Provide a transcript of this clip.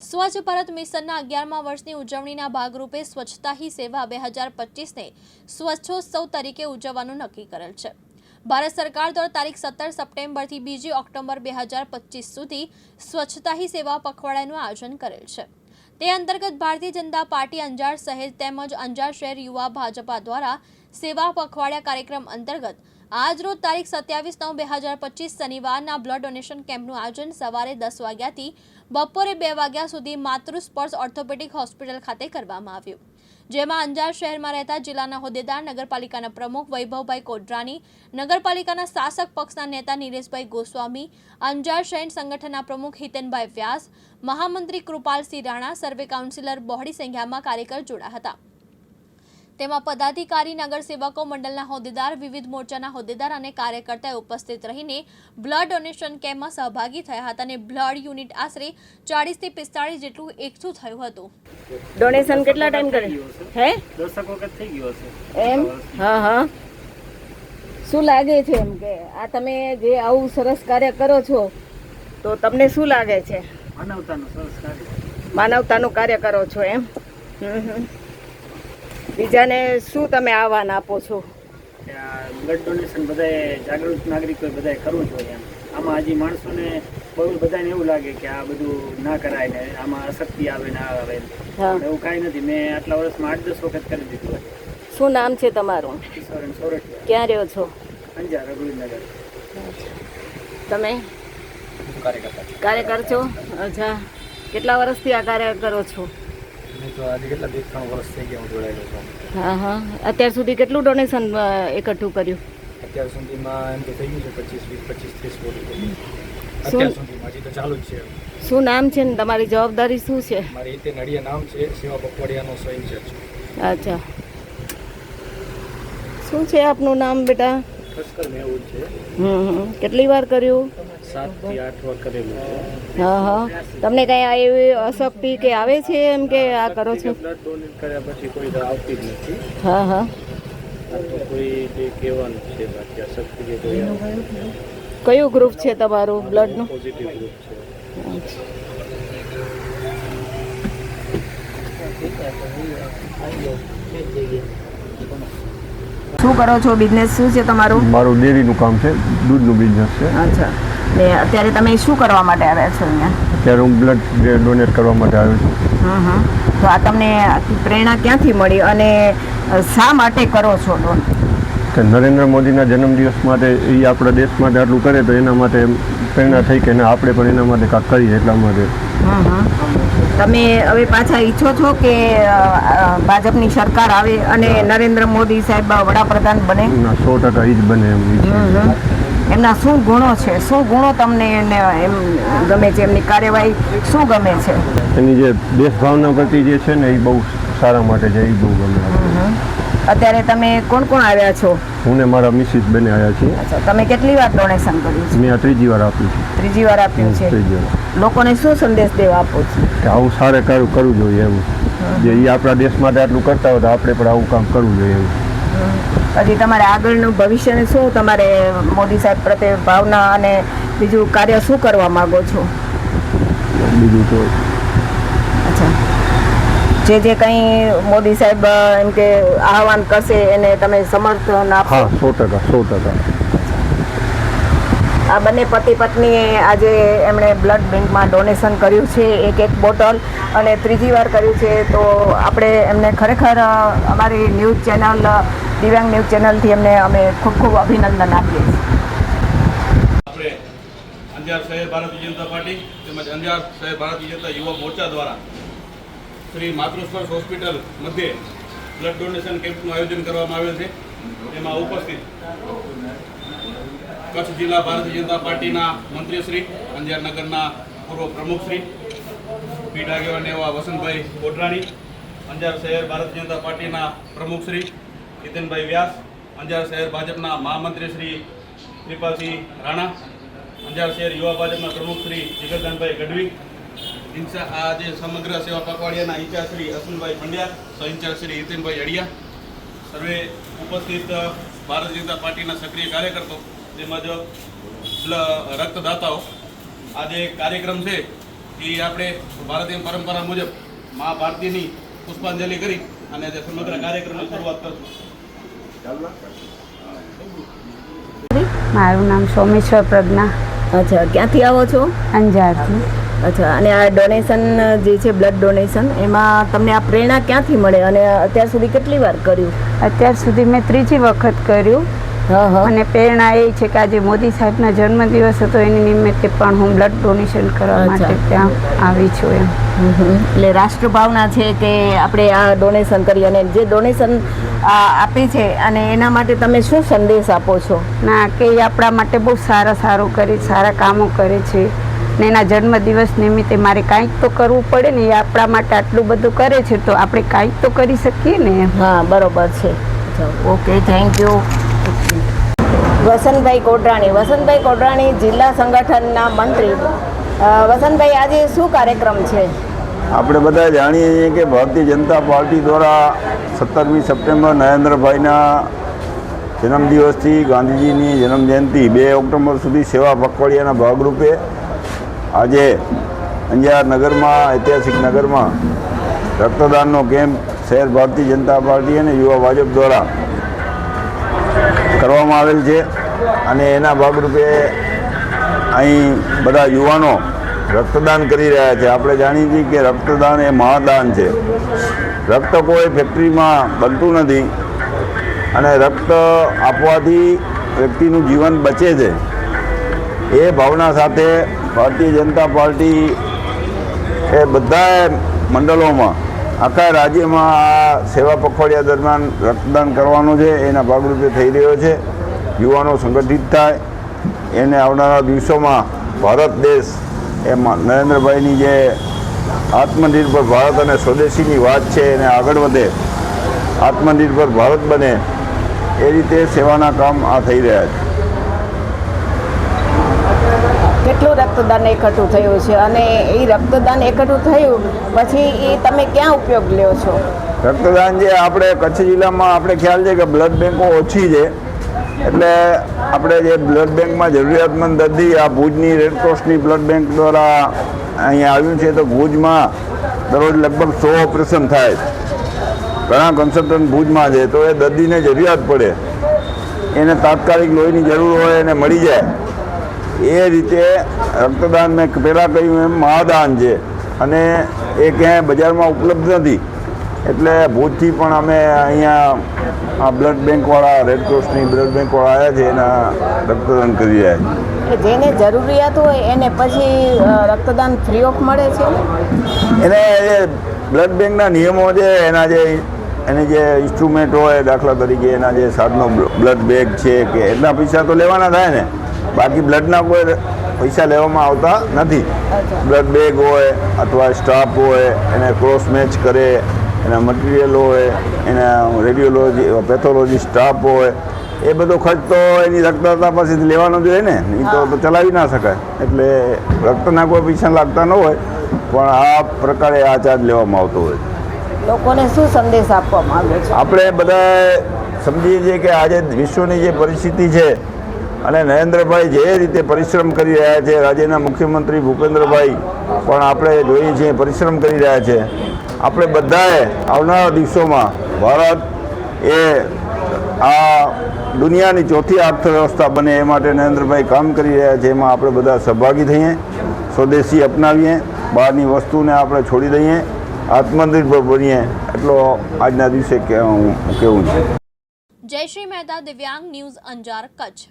સ્વચ્છ ભારત મિશનના અગિયારમા વર્ષની ઉજવણીના ભાગરૂપે સ્વચ્છતા હી સેવા બે હજાર પચીસને સ્વચ્છોત્સવ તરીકે ઉજવવાનું નક્કી કરેલ છે. ભારત સરકાર દ્વારા તારીખ સત્તર સપ્ટેમ્બરથી બીજી ઓક્ટોબર બે હજાર પચીસ સુધી સ્વચ્છતા હી સેવા પખવાડિયાનું આયોજન કરેલ છે. તે અંતર્ગત ભારતીય જનતા પાર્ટી અંજાર શહેર તેમજ અંજાર શહેર યુવા ભાજપા દ્વારા સેવા પખવાડિયા કાર્યક્રમ અંતર્ગત આજરોજ તારીખ સત્યાવીસ નવ બે હજાર પચીસ શનિવારના બ્લડ ડોનેશન કેમ્પનું આયોજન સવારે દસ વાગ્યાથી બપોરે બે વાગ્યા સુધી માતૃ સ્પર્શ ઓર્થોપેડિક હોસ્પિટલ ખાતે કરવામાં આવ્યું. જેમાં અંજાર શહેરમાં રહેતા જિલ્લાના હોદ્દેદાર, નગરપાલિકાના પ્રમુખ વૈભવભાઈ કોડરાની, નગરપાલિકાના શાસક પક્ષના નેતા નિરેશભાઈ ગોસ્વામી, અંજાર શહેર સંગઠનના પ્રમુખ હિતેનભાઈ વ્યાસ, મહામંત્રી કૃપાલસિંહ રાણા, સર્વે કાઉન્સિલર બહોળી સંખ્યામાં કાર્યકર જોડા હતા. તેમાં પદાધિકારી નગરસેવકો મંડળના હોદ્દેદાર વિવિધ મોરચાના હોદ્દેદાર અને કાર્યકર્તાએ ઉપસ્થિત રહીને બ્લડ ડોનેશન કેમ્પમાં સહભાગી થયા હતા અને બ્લડ યુનિટ આશરે ચાળીસથી પિસ્તાળીસ જેટલું એકઠું થયું હતું. ડોનેશન કેટલા ટાઈમ કરે? હે? દસક વખત થઈ ગયો હશે. એમ? હા હા. શું લાગે છે એમ કે આ તમે જે આવું સરસ કાર્ય કરો છો તો તમને શું લાગે છે? માનવતાનું સરસ કાર્ય. માનવતાનું કાર્ય કરો છો એમ? હમ હમ. બીજાને શું તમે આહવાન આપો છો? કે આ બ્લડ ડોનેશન બધાએ જાગૃત નાગરિકોએ બધાએ કરવું જોઈએ એમ. આમાં હજી માણસોને બહુ બધાને એવું લાગે કે આ બધું ના કરાય ને આમાં અશક્તિ આવે ને આવે એવું કાંઈ નથી. મેં આટલા વર્ષમાં આઠ દસ વખત કરી દીધું શું નામ છે તમારું? ક્યાં રહ્યો છો? અંજાર રઘુવીરનગર. તમે? કાર્યકર છો? અચ્છા. કેટલા વર્ષથી આ કાર્ય કરો છો? હું હા અત્યાર સુધી કેટલું ડોનેશન એકઠું કર્યું? અત્યાર સુધીમાં એમ તો થઈ ગયું છે પચીસ વીસ પચીસ ત્રીસ કોટી શું નામ છે ને તમારી જવાબદારી શું છે? મારી રીતે નડિયા નામ છે સેવા પખવાડિયાનો સ્વયં છે. અચ્છા. શું છે આપનું નામ બેટા. કેટલી વાર કર્યું? સાત આઠ વાર કરેલું છે હા હા. તમને કઈ એવી અશક્તિ કે આવે છે એમ કે આ કરો છો? બ્લડ ડોનેટ કર્યા પછી કોઈ આવતી જ નથી. હા હા. કોઈ જે કહેવાનું છે બાકી આ કે કોઈ કયું ગ્રુપ છે તમારું બ્લડનું પોઝિટિવ ગ્રુપ છે. શું કરો છો બિઝનેસ શું છે તમારું? મારું ડેરીનું કામ છે દૂધનું બિઝનેસ છે. અચ્છા. ને અત્યારે તમે શું કરવા માટે આવ્યા છો અહીંયા? અત્યારે હું બ્લડ ડોનેટ કરવા માટે આવ્યો છું. હમ હમ. તો આ તમને પ્રેરણા ક્યાંથી મળી અને શા માટે કરો છો ડોન કે નરેન્દ્ર મોદીના જન્મદિવસ માટે એ આપણા દેશ માટે આટલું કરે તો એના માટે પ્રેરણા થઈ કે ના આપણે પણ એના માટે કાંક કરીએ એટલા માટે. તમે હવે પાછા ઈચ્છો છો કે ભાજપની સરકાર આવે અને નરેન્દ્ર મોદી સાહેબ વડાપ્રધાન બને? ના સો ટકા એ જ બને એમ. એમના શું ગુણો છે? શું ગુણો તમને એને એમ ગમે છે? એમની કાર્યવાહી શું ગમે છે? એની જે દેશભાવના પ્રતિ જે છે ને એ બહુ સારા માટે છે એ બહુ ગમે અત્યારે તમે કોણ કોણ આવ્યા છો? હું ને મારા મિસિસ બેને આવ્યા છીએ. અચ્છા તમે કેટલી વાર ડોનેશન કર્યું છે? મેં આ ત્રીજી વાર આપ્યું છે. ત્રીજી વાર આપ્યું છે? ત્રીજી વાર. લોકોને શું સંદેશ દેવા આપો છો? કે આવું સારું કરવું જોઈએ એવું જે એ આપણા દેશ માટે આટલું કરતા હોય તો આપણે પણ આવું કામ કરવું જોઈએ એમ. હજી તમારે આગળનું ભવિષ્યને શું તમારે મોદી સાહેબ પ્રત્યે ભાવના અને બીજું કાર્ય શું કરવા માગો છો? બીજું તો અચ્છા. જે જે કંઈ મોદી સાહેબ એમ કે આહવાન કરશે એને તમે સમર્થન આપો. હા સો ટકા સો ટકા. આ બંને પતિ પત્નીએ આજે એમણે બ્લડ બેંકમાં ડોનેશન કર્યું છે એક એક બોટલ. અને ત્રીજી વાર કર્યું છે તો આપણે એમને ખરેખર અમારી ન્યૂઝ ચેનલ દિવ્યાંગ ન્યૂઝ ચેનલથી એમને અમે ખૂબ ખૂબ અભિનંદન આપીએ છીએ. અંજાર શહેર ભારતીય જનતા પાર્ટી તેમજ અંજાર શહેર ભારતીય જનતા યુવા મોરચા દ્વારા શ્રી માતૃસ્પર્શ હોસ્પિટલ મધ્યે બ્લડ ડોનેશન કેમ્પનું આયોજન કરવામાં આવ્યું છે. તેમાં ઉપસ્થિત કચ્છ જિલ્લા ભારતીય જનતા પાર્ટીના મંત્રીશ્રી, અંજાર નગરના પૂર્વ પ્રમુખશ્રી પીઢ આગેવાન એવા વસંતભાઈ કોટરાણી અંજાર શહેર ભારતીય જનતા પાર્ટીના પ્રમુખશ્રી જીતનભાઈ વ્યાસ, અંજાર શહેર ભાજપના મહામંત્રી શ્રી કૃપાલસિંહ રાણા, અંજાર શહેર યુવા ભાજપના પ્રમુખ શ્રી જગદાનભાઈ ગઢવી ઇન્ચા આ જે સમગ્ર સેવા પખવાડિયાના ઇન્ચાર્જ શ્રી અશ્વિનભાઈ પંડ્યા, સહ ઇન્ચાર્જ શ્રી હિતેનભાઈ અડિયા, સર્વે ઉપસ્થિત ભારતીય જનતા પાર્ટીના સક્રિય કાર્યકર્તો તેમજ રક્તદાતાઓ. આ જે કાર્યક્રમ છે, એ આપણે ભારતીય પરંપરા મુજબ મા ભારતીની પુષ્પાંજલિ કરી અને જે સમગ્ર કાર્યક્રમની શરૂઆત કરશું. મારું નામ સોમેશ્વર પ્રજ્ઞા. અચ્છા ક્યાંથી આવો છો? અંજારથી. અચ્છા અને આ ડોનેશન જે છે બ્લડ ડોનેશન એમાં તમને આ પ્રેરણા ક્યાંથી મળે? અને અત્યાર સુધી કેટલી વાર કર્યું? અત્યાર સુધી મેં ત્રીજી વખત કર્યું. અને પ્રેરણા એ છે કે આજે મોદી સાહેબના જન્મદિવસ હતો એની નિમિત્તે પણ હું બ્લડ ડોનેશન કરવા માટે ત્યાં આવી છું એમ. એટલે રાષ્ટ્રભાવના છે કે આપણે આ ડોનેશન કરી અને જે ડોનેશન આપે છે અને એના માટે તમે શું સંદેશ આપો છો? ના કે એ આપણા માટે બહુ સારા સારું કરે સારા કામો કરે છે. ને એના જન્મદિવસ નિમિત્તે મારે કાંઈક તો કરવું પડે ને એ આપણા માટે આટલું બધું કરે છે તો આપણે કાંઈક તો કરી શકીએ ને હા બરોબર છે. Okay thank you Vasantbhai Kotrani. Vasantbhai Kotrani જિલ્લા સંગઠનના મંત્રી. વસંતભાઈ, આજે શું કાર્યક્રમ છે? આપણે બધા જાણીએ છીએ કે ભારતીય જનતા પાર્ટી દ્વારા સત્તરમી સપ્ટેમ્બર નરેન્દ્રભાઈના જન્મદિવસથી ગાંધીજીની જન્મજયંતિ બે ઓક્ટોબર સુધી સેવા પખવાડિયાના ભાગરૂપે આજે અંજાર નગરમાં, ઐતિહાસિક નગરમાં રક્તદાનનો કેમ્પ શહેર ભારતીય જનતા પાર્ટી અને યુવા ભાજપ દ્વારા કરવામાં આવેલ છે અને એના ભાગરૂપે અહીં બધા યુવાનો રક્તદાન કરી રહ્યા છે. આપણે જાણીએ છીએ કે રક્તદાન એ મહાદાન છે. રક્ત કોઈ ફેક્ટરીમાં બનતું નથી અને રક્ત આપવાથી વ્યક્તિનું જીવન બચે છે. એ ભાવના સાથે ભારતીય જનતા પાર્ટી એ બધા મંડળોમાં આખા રાજ્યમાં આ સેવા પખવાડિયા દરમિયાન રક્તદાન કરવાનું છે, એના ભાગરૂપે થઈ રહ્યો છે. યુવાનો સંગઠિત થાય. એને આવનારા દિવસોમાં ભારત દેશ, એમાં નરેન્દ્રભાઈની જે આત્મનિર્ભર ભારત અને સ્વદેશીની વાત છે, એને આગળ વધે. આત્મનિર્ભર ભારત બને. એ રીતે સેવાના કામ આ થઈ રહ્યા છે. કેટલું રક્તદાન એકઠું થયું છે અને એ રક્તદાન એકઠું થયું પછી એ તમે ક્યાં ઉપયોગ લ્યો છો? રક્તદાન જે આપણે કચ્છ જિલ્લામાં આપણે ખ્યાલ છે કે બ્લડ બેંકો ઓછી છે. એટલે આપણે જે બ્લડ બેંકમાં જરૂરિયાતમંદ દર્દી આ ભુજની રેડક્રોસની બ્લડ બેંક દ્વારા અહીંયા આવ્યું છે તો ભુજમાં દરરોજ લગભગ સો ઓપરેશન થાય. ઘણા કન્સલ્ટન્ટ ભુજમાં છે તો એ દર્દીને જરૂરિયાત પડે. એને તાત્કાલિક લોહીની જરૂર હોય એને મળી જાય. એ રીતે રક્તદાન મેં પહેલાં કહ્યું એમ મહાદાન છે. અને એ ક્યાંય બજારમાં ઉપલબ્ધ નથી. એટલે ભુજથી પણ અમે અહીંયા આ બ્લડ બેંકવાળા રેડક્રોસની બ્લડ બેંકવાળા આવ્યા છે એના રક્તદાન કરી રહ્યા છે. જેને જરૂરિયાત હોય એને પછી રક્તદાન ફ્રી ઓફ મળે છે? એને એ બ્લડ બેંકના નિયમો છે એના જે એની જે ઇન્સ્ટ્રુમેન્ટ હોય દાખલા તરીકે એના જે સાધનો બ્લડ બેગ છે કે એટલા પૈસા તો લેવાના થાય ને. બાકી બ્લડના કોઈ પૈસા લેવામાં આવતા નથી. બ્લડ બેગ હોય અથવા સ્ટાફ હોય એને ક્રોસ મેચ કરે એના મટીરિયલ હોય એના રેડિયોલોજી પેથોલોજી સ્ટાફ હોય એ બધો ખર્ચ તો એની રક્તદાતા પાસેથી લેવાનો જોઈએ ને. એ તો ચલાવી ના શકાય. એટલે રક્તના કોઈ પૈસા લાગતા ન હોય પણ આ પ્રકારે આ ચાર્જ લેવામાં આવતો હોય. લોકોને શું સંદેશ આપવામાં માંગે છે? આપણે બધા સમજીએ છીએ કે આજે વિશ્વની જે પરિસ્થિતિ છે અને નરેન્દ્રભાઈ જે રીતે પરિશ્રમ કરી રહ્યા છે, રાજ્યના મુખ્યમંત્રી ભૂપેન્દ્રભાઈ પણ આપણે જોઈએ છીએ પરિશ્રમ કરી રહ્યા છે. આપણે બધાએ આવનારા દિવસોમાં ભારત એ આ દુનિયાની ચોથી અર્થવ્યવસ્થા બને એ માટે નરેન્દ્રભાઈ કામ કરી રહ્યા છે, એમાં આપણે બધા સહભાગી થઈએ, સ્વદેશી અપનાવીએ, બહારની વસ્તુને આપણે છોડી દઈએ, આત્મનિર્ભર બનીએ, એટલો આજના દિવસે કે હું કેવું છે. જયશ્રી મહેતા, દિવ્યાંગ ન્યૂઝ અંજાર, કચ્છ.